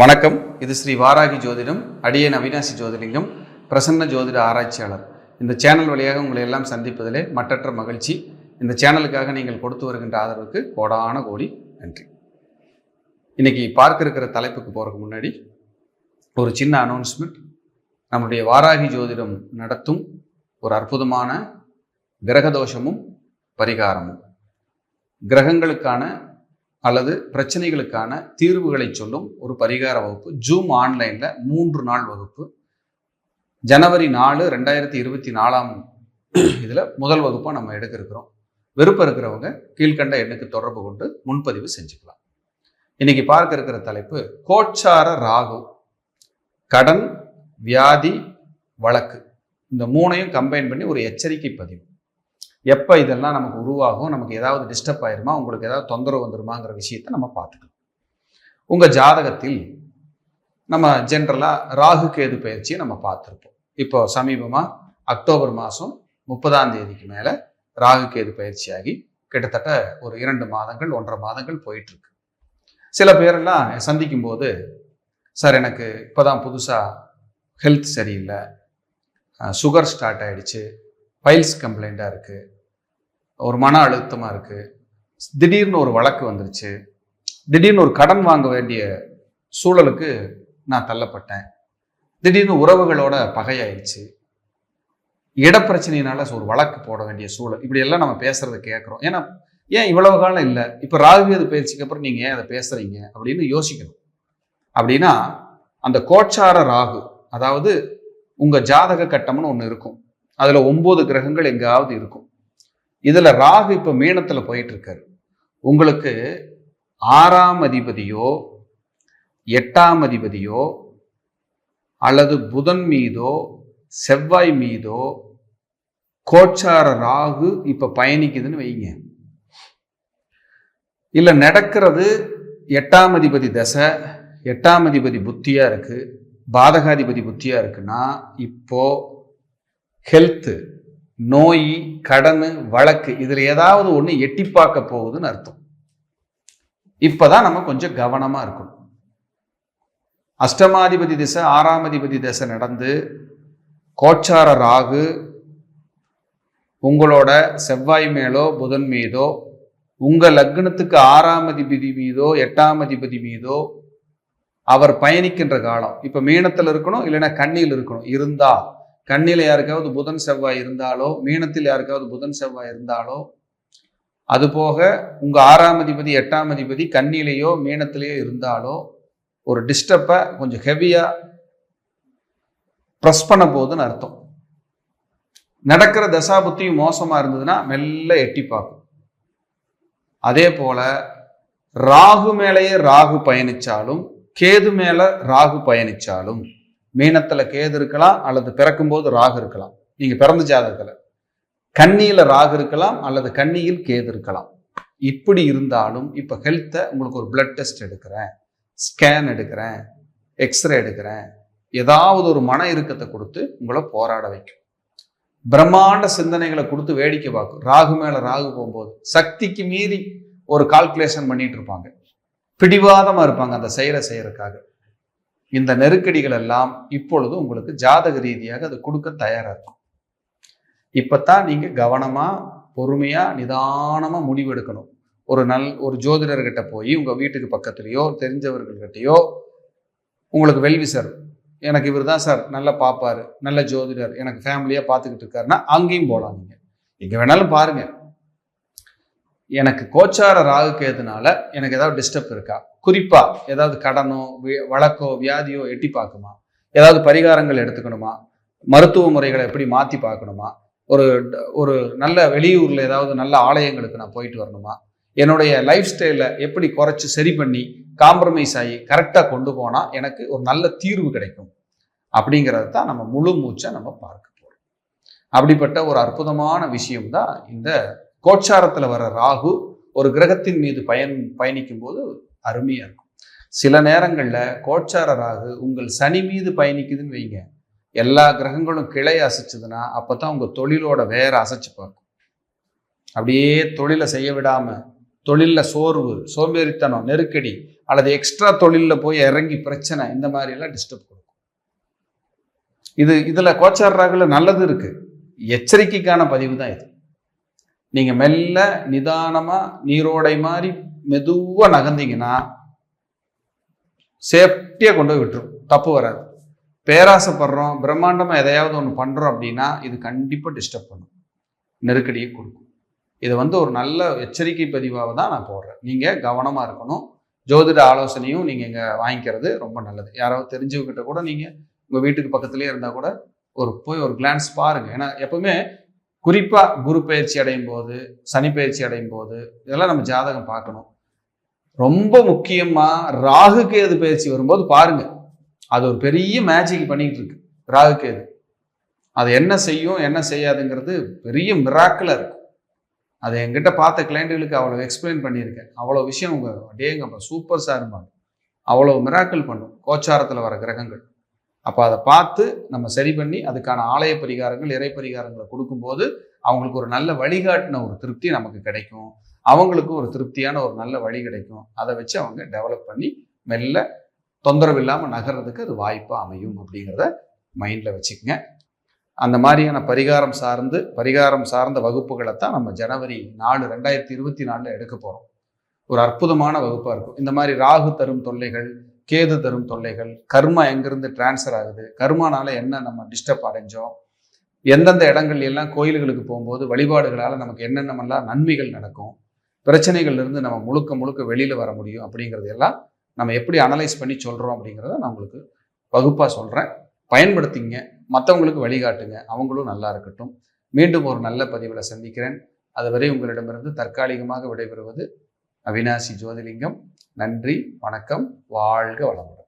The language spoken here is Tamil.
வணக்கம். இது ஸ்ரீ வாராகி ஜோதிடம் அடியன் அவினாசி ஜோதிலிங்கம் பிரசன்ன ஜோதிட ஆராய்ச்சியாளர். இந்த சேனல் வழியாக உங்களை எல்லாம் சந்திப்பதிலே மற்றற்ற மகிழ்ச்சி. இந்த சேனலுக்காக நீங்கள் கொடுத்து வருகின்ற ஆதரவுக்கு கோடான கோடி நன்றி. இன்னைக்கு பார்க்க இருக்கிற தலைப்புக்கு போகிறதுக்கு முன்னாடி ஒரு சின்ன அனௌன்ஸ்மெண்ட் நம்முடைய வாராகி ஜோதிடம் நடத்தும் ஒரு அற்புதமான கிரகதோஷமும் பரிகாரமும். கிரகங்களுக்கான அல்லது பிரச்சனைகளுக்கான தீர்வுகளை சொல்லும் ஒரு பரிகார வகுப்பு. ஜூம் ஆன்லைனில் மூன்று நாள் வகுப்பு. ஜனவரி நாலு ரெண்டாயிரத்தி இருபத்தி நாலாம் இதில் முதல் வகுப்பாக நம்ம எடுக்க இருக்கிறோம். விருப்பம் இருக்கிறவங்க கீழ்கண்ட எண்ணுக்கு தொடர்பு கொண்டு முன்பதிவு செஞ்சுக்கலாம். இன்னைக்கு பார்க்க இருக்கிற தலைப்பு கோச்சார ராகு கடன் வியாதி வழக்கு. இந்த மூணையும் கம்பைன் பண்ணி ஒரு எச்சரிக்கை பதிவு. எப்போ இதெல்லாம் நமக்கு உருவாகும் நமக்கு ஏதாவது டிஸ்டர்ப் ஆயிருமா உங்களுக்கு ஏதாவது தொந்தரவு வந்துருமாங்கிற விஷயத்த நம்ம பார்த்துக்கலாம். உங்கள் ஜாதகத்தில் நம்ம ஜென்ரலாக ராகு கேது பயிற்சியை நம்ம பார்த்துருப்போம். இப்போ சமீபமாக அக்டோபர் மாதம் முப்பதாம் தேதிக்கு மேலே ராகு கேது பயிற்சியாகி கிட்டத்தட்ட ஒரு இரண்டு மாதங்கள் ஒன்றரை மாதங்கள் போயிட்டுருக்கு. சில பேரெல்லாம் சந்திக்கும் போது சார் எனக்கு இப்போ தான் புதுசாக ஹெல்த் சரியில்லை சுகர் ஸ்டார்ட் ஆகிடுச்சு ஃபைல்ஸ் கம்ப்ளைண்ட்டாக இருக்குது ஒரு மன அழுத்தமாக இருக்குது திடீர்னு ஒரு வழக்கு வந்துருச்சு. திடீர்னு ஒரு கடன் வாங்க வேண்டிய சூழலுக்கு நான் தள்ளப்பட்டேன். திடீர்னு உறவுகளோட பகையாயிடுச்சு இடப்பிரச்சனையினால ஒரு வழக்கு போட வேண்டிய சூழல். இப்படி எல்லாம் நம்ம பேசுறத கேட்குறோம் ஏன்னா ஏன் இவ்வளவு காலம் இல்லை? இப்போ ராகுவேது பயிற்சிக்கு அப்புறம் நீங்கள் ஏன் அதை பேசுறீங்க? அப்படின்னு யோசிக்கணும். அப்படின்னா அந்த கோச்சார ராகு அதாவது உங்கள் ஜாதக கட்டம்னு ஒன்று இருக்கும். அதுல ஒன்பது கிரகங்கள் எங்காவது இருக்கும். இதுல ராகு இப்ப மீனத்துல போயிட்டு இருக்காரு உங்களுக்கு ஆறாம் அதிபதியோ எட்டாம் அதிபதியோ அல்லது புதன் மீதோ செவ்வாய் மீதோ கோச்சார ராகு இப்போ பயணிக்குதுன்னு வைங்க. இல்லை நடக்கிறது எட்டாம் அதிபதி தசை எட்டாம் அதிபதி புத்தியாக இருக்குது பாதகாதிபதி புத்தியாக இருக்குன்னா இப்போது ஹெல்த்து நோய் கடன் வழக்கு இதில் ஏதாவது ஒன்று எட்டி பார்க்க போகுதுன்னு அர்த்தம். இப்போதான் நம்ம கொஞ்சம் கவனமாக இருக்கணும். அஷ்டமாதிபதி திசை ஆறாம் அதிபதி திசை நடந்து கோச்சார ராகு உங்களோட செவ்வாய் மேலோ புதன் மீதோ உங்கள் லக்னத்துக்கு ஆறாம் அதிபதி மீதோ எட்டாம் அதிபதி மீதோ அவர் பயணிக்கின்ற காலம். இப்போ மீனத்தில் இருக்கணும் இல்லைன்னா கண்ணியில் இருக்கணும். இருந்தால் கண்ணில் யாருக்காவது புதன் செவ்வாய் இருந்தாலோ மீனத்தில் யாருக்காவது புதன் செவ்வாய் இருந்தாலோ அதுபோக உங்கள் ஆறாம் அதிபதி எட்டாம் அதிபதி கண்ணிலேயோ மீனத்திலேயோ இருந்தாலோ ஒரு டிஸ்டப்பை கொஞ்சம் ஹெவியாக ப்ரெஸ் பண்ண போகுதுன்னு அர்த்தம். நடக்கிற தசாபுத்தியும் மோசமாக இருந்ததுன்னா மெல்ல எட்டி பார்க்கும். அதே போல ராகு மேலேயே ராகு பயணிச்சாலும் கேது மேலே ராகு பயணித்தாலும் மீனத்தில் கேது இருக்கலாம் அல்லது பிறக்கும்போது ராகு இருக்கலாம். நீங்கள் பிறந்த ஜாதகத்தில். கண்ணியில் ராகு இருக்கலாம் அல்லது கண்ணியில் கேது இருக்கலாம். இப்படி இருந்தாலும் இப்போ ஹெல்த்தை உங்களுக்கு ஒரு பிளட் டெஸ்ட் எடுக்கிறேன் ஸ்கேன் எடுக்கிறேன் எக்ஸ்ரே எடுக்கிறேன். ஏதாவது ஒரு மன இறுக்கத்தை கொடுத்து உங்களை போராட வைக்கும். பிரம்மாண்ட சிந்தனைகளை கொடுத்து வேடிக்கை பார்க்கும். ராகு மேலே ராகு போகும்போது சக்திக்கு மீறி ஒரு கால்குலேஷன் பண்ணிட்டு இருப்பாங்க. பிடிவாதமாக இருப்பாங்க அந்த செயலை செய்யறதுக்காக. இந்த நெருக்கடிகள் எல்லாம் இப்பொழுது உங்களுக்கு ஜாதக ரீதியாக அது கொடுக்க தயாராக இருக்கும். இப்பத்தான் நீங்க கவனமா பொறுமையா நிதானமா முடிவெடுக்கணும் ஒரு நல் ஒரு ஜோதிடர்கிட்ட போய் உங்க வீட்டுக்கு பக்கத்துலேயோ தெரிஞ்சவர்கள்கிட்டயோ உங்களுக்கு வெல்விசர் எனக்கு இவர் தான் சார் நல்லா பார்ப்பாரு நல்ல ஜோதிடர் எனக்கு ஃபேமிலியாக பார்த்துக்கிட்டு இருக்காருன்னா அங்கேயும் போகலாம் நீங்கள் எங்கே வேணாலும் பாருங்கள் எனக்கு கோச்சார ராகுக்கு கேதுனால எனக்கு ஏதாவது டிஸ்டர்ப் இருக்கா? குறிப்பா ஏதாவது கடனோ வழக்கோ வியாதியோ எட்டி பார்க்குமா? ஏதாவது பரிகாரங்கள் எடுத்துக்கணுமா? மருத்துவ முறைகளை எப்படி மாற்றி பார்க்கணுமா? ஒரு ஒரு நல்ல வெளியூரில் ஏதாவது நல்ல ஆலயங்களுக்கு நான் போயிட்டு வரணுமா? என்னுடைய லைஃப் ஸ்டைலை எப்படி குறைச்சி சரி பண்ணி காம்ப்ரமைஸ் ஆகி கரெக்டாக கொண்டு போனால் எனக்கு ஒரு நல்ல தீர்வு கிடைக்கும்? அப்படிங்கிறது தான் நம்ம முழு மூச்சை நம்ம பார்க்க போகிறோம் அப்படிப்பட்ட ஒரு அற்புதமான விஷயம் தான் இந்த கோச்சாரத்தில் வர ராகு ஒரு கிரகத்தின் மீது பயன் பயணிக்கும் போது அருமையாக இருக்கும். சில நேரங்களில் கோச்சார ராகு உங்கள் சனி மீது பயணிக்குதுன்னு வைங்க. எல்லா கிரகங்களும் கிளை அசைச்சதுன்னா அப்போ தான் உங்கள் தொழிலோட வேற அசைச்சு பார்க்கும். அப்படியே தொழிலை செய்ய விடாமல் தொழிலில் சோர்வு சோம்பேறித்தனம் நெருக்கடி அல்லது எக்ஸ்ட்ரா தொழிலில் போய் இறங்கி பிரச்சனை இந்த மாதிரிலாம் டிஸ்டர்ப் கொடுக்கும். இது இதில் கோச்சார் ராகுல நல்லது இருக்குது எச்சரிக்கைக்கான பதிவு தான் இது. நீங்கள் மெல்ல நிதானமாக நீரோடை மாதிரி மெதுவாக நகர்ந்தீங்கன்னா சேஃப்டியாக கொண்டு போய் விட்டுரும். தப்பு வராது. பேராசைப்படுறோம் பிரம்மாண்டமாக எதையாவது ஒன்று பண்ணுறோம் அப்படின்னா இது கண்டிப்பாக டிஸ்டர்ப் பண்ணும். நெருக்கடியை கொடுக்கும். இதை வந்து ஒரு நல்ல எச்சரிக்கை பதிவாக தான் நான் போடுறேன். நீங்கள் கவனமாக இருக்கணும். ஜோதிட ஆலோசனையும் நீங்கள் இங்கே வாங்கிக்கிறது ரொம்ப நல்லது. யாராவது தெரிஞ்சவங்ககிட்ட கூட நீங்கள் உங்கள் வீட்டுக்கு பக்கத்துலேயே இருந்தால் கூட ஒரு போய் ஒரு கிளான்ஸ் பாருங்கள் ஏன்னா எப்பவுமே குறிப்பாக குரு பயிற்சி அடையும் போது சனி பயிற்சி அடையும் போது இதெல்லாம் நம்ம ஜாதகம் பார்க்கணும். ரொம்ப முக்கியமாக ராகு கேது பயிற்சி வரும்போது பாருங்க. அது ஒரு பெரிய மேஜிக் பண்ணிட்டு இருக்கு. ராகு கேது. அது என்ன செய்யும் என்ன செய்யாதுங்கிறது பெரிய மிராக்கில் இருக்கும். அதை என்கிட்ட பார்த்த கிளைண்ட்டுகளுக்கு அவ்வளோ எக்ஸ்பிளைன் பண்ணியிருக்கேன். அவ்வளோ விஷயம் உங்கள் டேங்கப்பா சூப்பர் சார் இருப்பாங்க அவ்வளோ மிராக்கிள் பண்ணும். கோச்சாரத்தில் வர கிரகங்கள். அப்போ அதை பார்த்து நம்ம சரி பண்ணி அதுக்கான ஆலய பரிகாரங்கள் இறை பரிகாரங்களை கொடுக்கும்போது அவங்களுக்கு ஒரு நல்ல வழிகாட்டின ஒரு திருப்தி நமக்கு கிடைக்கும். அவங்களுக்கும் ஒரு திருப்தியான ஒரு நல்ல வழி கிடைக்கும். அதை வச்சு அவங்க டெவலப் பண்ணி மெல்ல தொந்தரவு இல்லாமல் நகர்றதுக்கு அது வாய்ப்பாக அமையும் அப்படிங்கிறத மைண்டில் வச்சுக்கோங்க. அந்த மாதிரியான பரிகாரம் சார்ந்து பரிகாரம் சார்ந்த வகுப்புகளை தான் நம்ம ஜனவரி நாலு ரெண்டாயிரத்தி இருபத்தி நாலில் எடுக்க போகிறோம் ஒரு அற்புதமான வகுப்பாக இருக்கும். இந்த மாதிரி ராகு தரும் தொல்லைகள் கேது தரும் தொல்லைகள் கர்மா எங்கிருந்து டிரான்ஸ்ஃபர் ஆகுது கர்மானால என்ன நம்ம டிஸ்டர்ப் அடைஞ்சோம் எந்தெந்த இடங்கள்ல எல்லாம் கோயில்களுக்கு போகும்போது வழிபாடுகளால் நமக்கு என்னென்னமெல்லாம் நன்மைகள் நடக்கும் பிரச்சனைகள்லேருந்து நம்ம முழுக்க முழுக்க வெளியில் வர முடியும் அப்படிங்கிறது எல்லாம் நம்ம எப்படி அனலைஸ் பண்ணி சொல்கிறோம் அப்படிங்கிறத நான் உங்களுக்கு வகுப்பாக சொல்கிறேன் பயன்படுத்திங்க மற்றவங்களுக்கு வழிகாட்டுங்க அவங்களும் நல்லா இருக்கட்டும். மீண்டும் ஒரு நல்ல பதிவில் சந்திக்கிறேன். அதுவரை உங்களிடமிருந்து தற்காலிகமாக விடைபெறுவது அவினாசி ஜோதிலிங்கம் நன்றி வணக்கம் வாழ்க வளமுடன்.